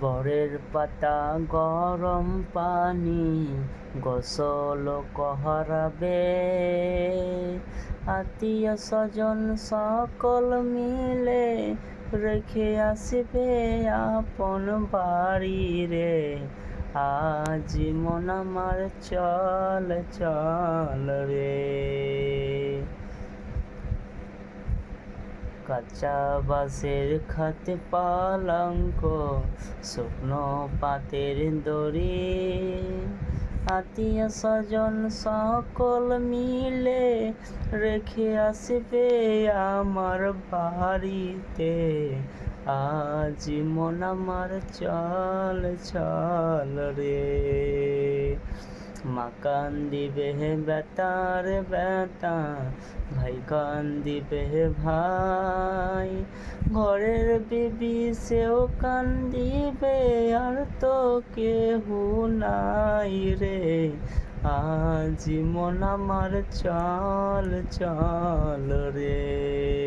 বরের পাতা, গরম পানি, গোসল করাবে আত্মীয় স্বজন সকল মিলে রেখে আসবে আপন বাড়ি রে। আজ মন আমার চল চল রে। কাঁচা বাসের খাতে পালঙ্ক, শুকনো পাতের দড়ি। আত্মীয় স্বজন সকল মিলে রেখে আসবে আমার বাড়িতে। আজ মন আমার চল চল রে। মা কান দিবে বেতার বেতা, ভাই কান দিবে ভাই। ঘরের বিবি সেও কান দিবে, আর তো কেহু নাই রে। আজ মন আমার চল চল রে।